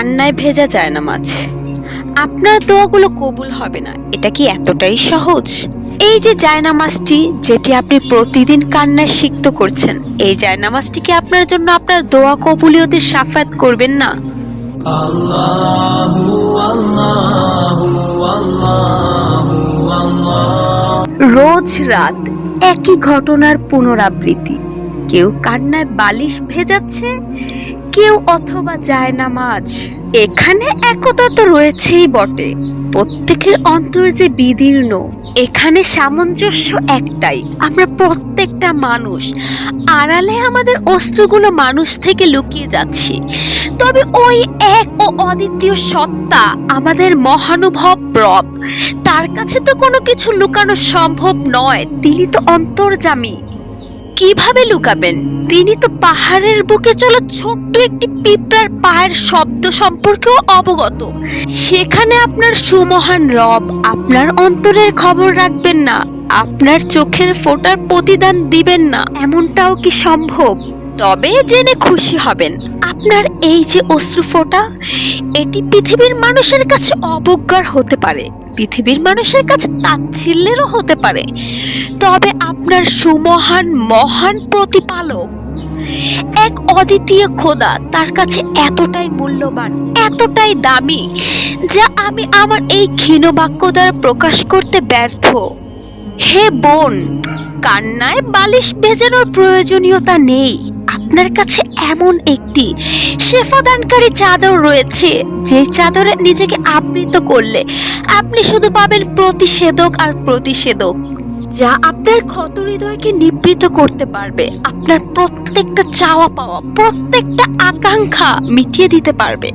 কান্নায় ভেজা যায় না মাছ। আপনার দোয়াগুলো কবুল হবে না এটা কি এতটাই সহজ? এই যে জায়নামাজটি যেটি আপনি প্রতিদিন কান্নায় সিক্ত করছেন এই জায়নামাজটি কি আপনার জন্য আপনার দোয়া কবুলিয়তের সাফায়াত করবেন না? রোজ রাত একই ঘটনার পুনরাবৃত্তি। কেউ কান্নায় বালিশ ভেজাচ্ছে কেউ অথবা যায় নামাজ। এখানে একতা তো রয়েছেই বটে। প্রত্যেকের অন্তর যে বিদীর্ণ, এখানে সামঞ্জস্য একটাই। আমরা প্রত্যেকটা মানুষ, আড়ালে আমাদের অস্ত্রগুলো মানুষ থেকে লুকিয়ে যাচ্ছি। তবে ওই এক ও অদ্বিতীয় সত্তা আমাদের মহানুভব রব। তার কাছে তো কোনো কিছু লুকানো সম্ভব নয়। তিনি তো অন্তর্জামী কীভাবে লুকাবেন? তিনি তো পাহাড়ের বুকে চলা ছোট্ট একটি পিঁপড়ার পায়ের শব্দ সম্পর্কেও অবগত। সেখানে আপনার সুমহান রব আপনার অন্তরের খবর রাখবেন না, আপনার চোখের ফোটার প্রতিদান দিবেন না। এমনটাও কি সম্ভব? তবে জেনে খুশি হবেন, আপনার এই যে অশ্রু ফোঁটা, এটি পৃথিবীর মানুষের কাছে অবজ্ঞার হতে পারে। পৃথিবীর মানুষের কাছে তাচ্ছিল্যেরও হতে পারে। তবে আপনার সুমহান, মহান প্রতিপালক, এক অদ্বিতীয় খোদা তার কাছে এতটাই মূল্যবান, এতটাই দামি, যা আমি আমার এই ক্ষীণ বাক্য দ্বারা প্রকাশ করতে ব্যর্থ। হে বোন, কান্নায় বালিশ ভেজানোর প্রয়োজনীয়তা নেই। আপনার কাছে এমন একটি শেফাদানকারী চাদর রয়েছে, যে চাদরে নিজেকে আবৃত করলে আপনি শুধু পাবেন প্রতিষেধক আর প্রতিষেধক, যা আপনার ক্ষত হৃদয়কে নিবৃত করতে পারবে, আপনার প্রত্যেকটা চাওয়া পাওয়া, প্রত্যেকটা আকাঙ্ক্ষা মিটিয়ে দিতে পারবে,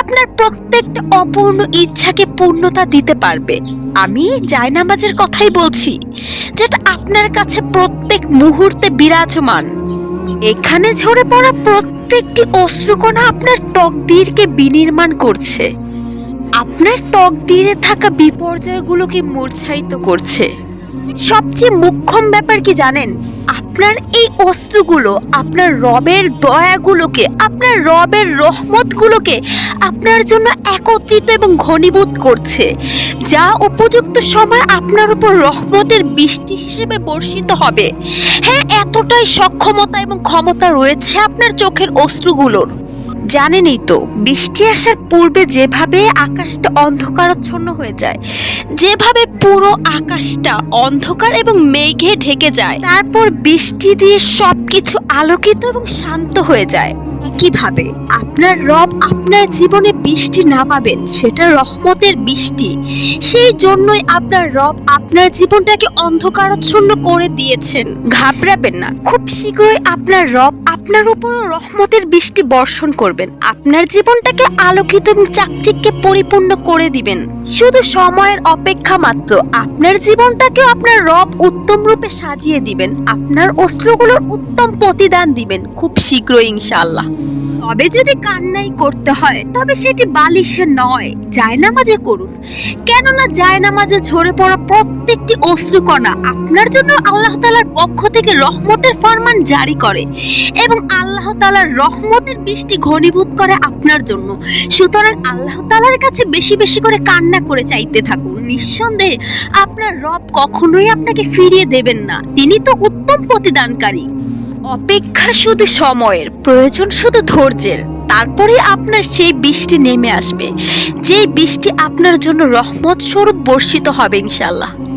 আপনার প্রত্যেকটা অপূর্ণ ইচ্ছাকে পূর্ণতা দিতে পারবে। আমি জায়নামাজের কথাই বলছি, যেটা আপনার কাছে প্রত্যেক মুহূর্তে বিরাজমান। এখানে ঝরে পড়া প্রত্যেকটি অশ্রুকণা আপনার তকদিরকে বিনির্মাণ করছে। আপনার তকদিরে থাকা বিপর্যয়গুলোকে মূর্ছায়িত করছে। সবচেয়ে মুখ্যম ব্যাপার কি জানেন? আপনার এই অস্ত্রগুলো, আপনার রবের দয়াগুলোকে, আপনার রবের রহমতগুলোকে আপনার জন্য একত্রিত এবং ঘনীভূত করছে, যা উপযুক্ত সময় আপনার উপর রহমতের বৃষ্টি হিসেবে বর্ষিত হবে। হ্যাঁ এতটাই সক্ষমতা এবং ক্ষমতা রয়েছে আপনার চোখের অস্ত্রগুলোর। জানেনই তো, বৃষ্টি আসার পূর্বে যেভাবে আকাশটা অন্ধকারাচ্ছন্ন হয়ে যায়, যেভাবে পুরো আকাশটা অন্ধকার এবং মেঘে ঢেকে যায়, তারপর বৃষ্টি দিয়ে সবকিছু আলোকিত এবং শান্ত হয়ে যায়। একইভাবে আপনার রব আপনার জীবনে বৃষ্টি না পাবেন সেটা রহমতের বৃষ্টি। সেই জন্যই আপনার রব আপনার জীবনটাকে অন্ধকারাচ্ছন্ন করে দিয়েছেন। ঘাবড়াবেন না, খুব শীঘ্রই আপনার রব আপনার উপরও রহমতের বৃষ্টি বর্ষণ করবেন। আপনার জীবনটাকে আলোকিত চাকচিককে পরিপূর্ণ করে দিবেন। শুধু সময়ের অপেক্ষা মাত্র, আপনার জীবনটাকে আপনার রব উত্তম রূপে সাজিয়ে দিবেন। আপনার অস্ত্রগুলোর উত্তম প্রতিদান দিবেন। খুব শীঘ্রই ইনশাআল্লাহ। তবে যদি কান্নাই করতে হয়, তবে সেটি বালিশে নয়, জায়নামাজে করুন। কেননা জায়নামাজে ঝরে পড়া প্রত্যেকটি অশ্রুকণা আপনার জন্য আল্লাহ তালার পক্ষ থেকে রহমতের ফরমান জারি করে এবং আল্লাহ তালার রহমতের বৃষ্টি ঘনীভূত করে আপনার জন্য। সুতরাং আল্লাহ তালার কাছে বেশি বেশি করে কান্না করে চাইতে থাকুন। নিঃসন্দেহে আপনার রব কখনোই আপনাকে ফিরিয়ে দেবেন না। তিনি তো উত্তম প্রতিদানকারী। অপেক্ষা শুধু সময়ের, প্রয়োজন শুধু ধৈর্যের। তারপরে আপনার সেই বৃষ্টি নেমে আসবে। যে বৃষ্টি আপনার জন্য রহমত স্বরূপ বর্ষিত হবে ইনশাল্লাহ